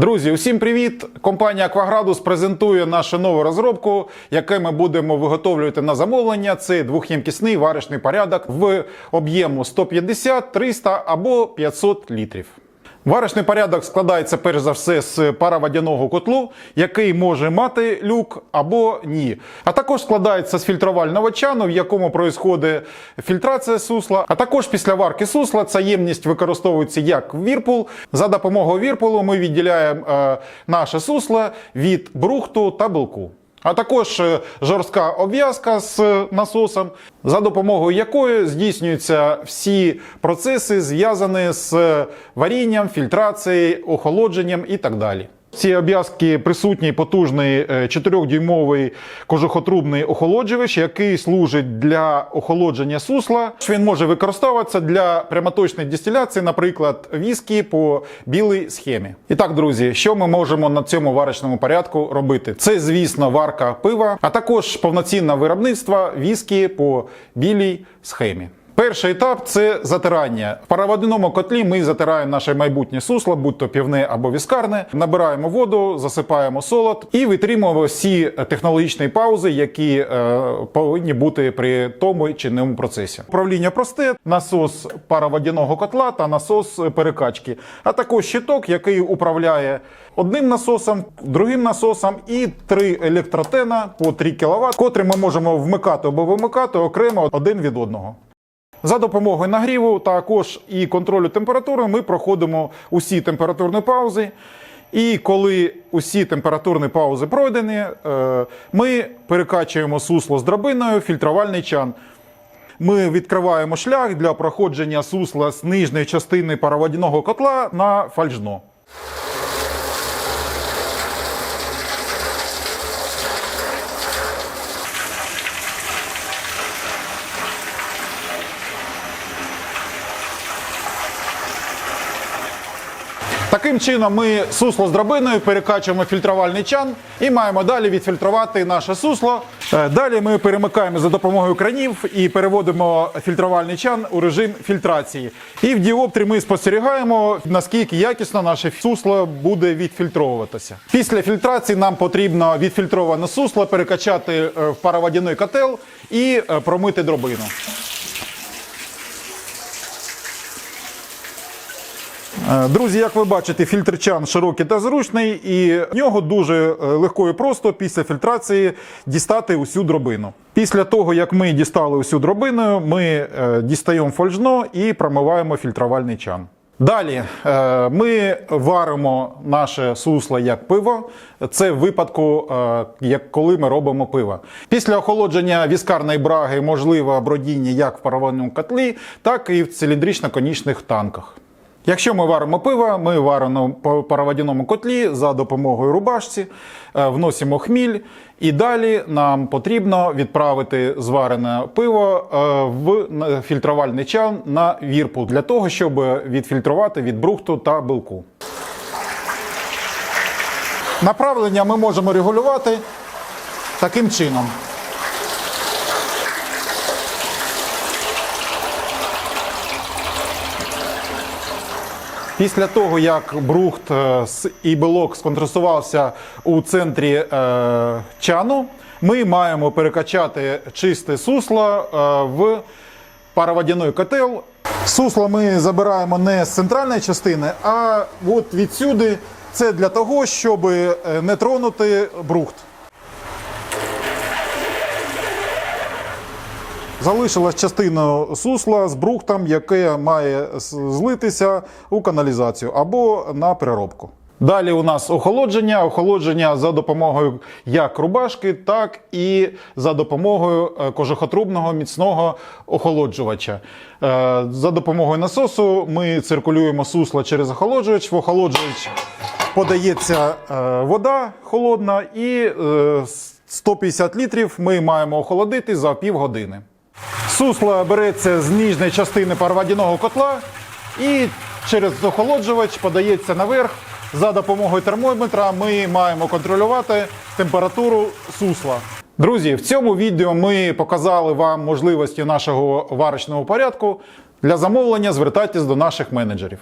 Друзі, усім привіт! Компанія Акваградус презентує нашу нову розробку, яку ми будемо виготовлювати на замовлення. Це двохємкісний варочний порядок в об'єму 150, 300 або 500 літрів. Варочний порядок складається перш за все з пароводяного котлу, який може мати люк або ні. А також складається з фільтрувального чану, в якому происходить фільтрація сусла. А також після варки сусла ця ємність використовується як вірпул. За допомогою вірпулу ми відділяємо е, наше сусло від брухту та білку. А також е, жорстка обв'язка з насосом, за допомогою якої здійснюються всі процеси, зв'язані з варінням, фільтрацією, охолодженням і так далі. В цій обв'язці присутній потужний е, 4-дюймовий кожухотрубний охолоджувач, який служить для охолодження сусла. Він може використовуватися для прямоточної дистиляції, наприклад, віскі по білій схемі. І так, друзі, що ми можемо на цьому варочному порядку робити? Це, звісно, варка пива, а також повноцінне виробництво віскі по білій схемі. Перший етап це затирання. В пароводяному котлі ми затираємо наше майбутнє сусло, будь то півне або віскарне, набираємо воду, засипаємо солод і витримуємо всі технологічні паузи, які е, повинні бути при тому чи іному процесі. Управління просте, насос пароводяного котла та насос перекачки, а також щиток, який управляє одним насосом, другим насосом і три електротена по 3 кВт, котрі ми можемо вмикати або вимикати окремо один від одного. За допомогою нагріву, також і контролю температури ми проходимо усі температурні паузи. І коли усі температурні паузи пройдені, е, ми перекачуємо сусло з драбиною фільтрувальний чан. Ми відкриваємо шлях для проходження сусла з нижньої частини пароводяного котла на фальжно. Таким чином ми сусло з драбиною перекачуємо фільтрувальний чан і маємо далі відфільтрувати наше сусло. Е, Далі ми перемикаємо за допомогою кранів і переводимо фільтрувальний чан у режим фільтрації. І в діоптрі ми спостерігаємо, наскільки якісно наше сусло буде відфільтровуватися. Після фільтрації нам потрібно відфільтроване сусло перекачати е, в пароводяний котел і е, промити дробину. Друзі, як ви бачите, фільтр чан широкий та зручний, і в нього дуже е, легко і просто після фільтрації дістати усю дробину. Після того, як ми дістали усю дробину, ми е, дістаємо фольжно і промиваємо фільтрувальний чан. Далі е, ми варимо наше сусло як пиво. Це в випадку, е, як коли ми робимо пиво. Після охолодження віскарної браги можливе бродіння як в паровому котлі, так і в циліндрично-конічних танках. Якщо ми варимо пиво, ми варимо по пароводяному котлі за допомогою рубашці, е, вносимо хміль, і далі нам потрібно відправити зварене пиво е, в фільтрувальний чан на вірпул для того, щоб відфільтрувати від брухту та билку. Направлення ми можемо регулювати таким чином. Після того, як брухт е, і белок сконтрастувався у центрі е, чану, ми маємо перекачати чисте сусло е, в пароводяний котел. Сусло ми забираємо не з центральної частини, а от відсюди. Це для того, щоб не тронути брухт. Залишилась частина сусла з брухтом, яке має злитися у каналізацію або на переробку. Далі у нас охолодження. Охолодження за допомогою як рубашки, так і за допомогою е, кожухотрубного міцного охолоджувача. Е, За допомогою насосу ми циркулюємо сусло через охолоджувач. В охолоджувач подається е, вода холодна, і е, 150 літрів ми маємо охолодити за півгодини. Сусло береться з ніжної частини пароводяного котла і через охолоджувач подається наверх. За допомогою термометра ми маємо контролювати температуру сусла. Друзі, в цьому відео ми показали вам можливості нашого варочного порядку. Для замовлення звертайтесь до наших менеджерів.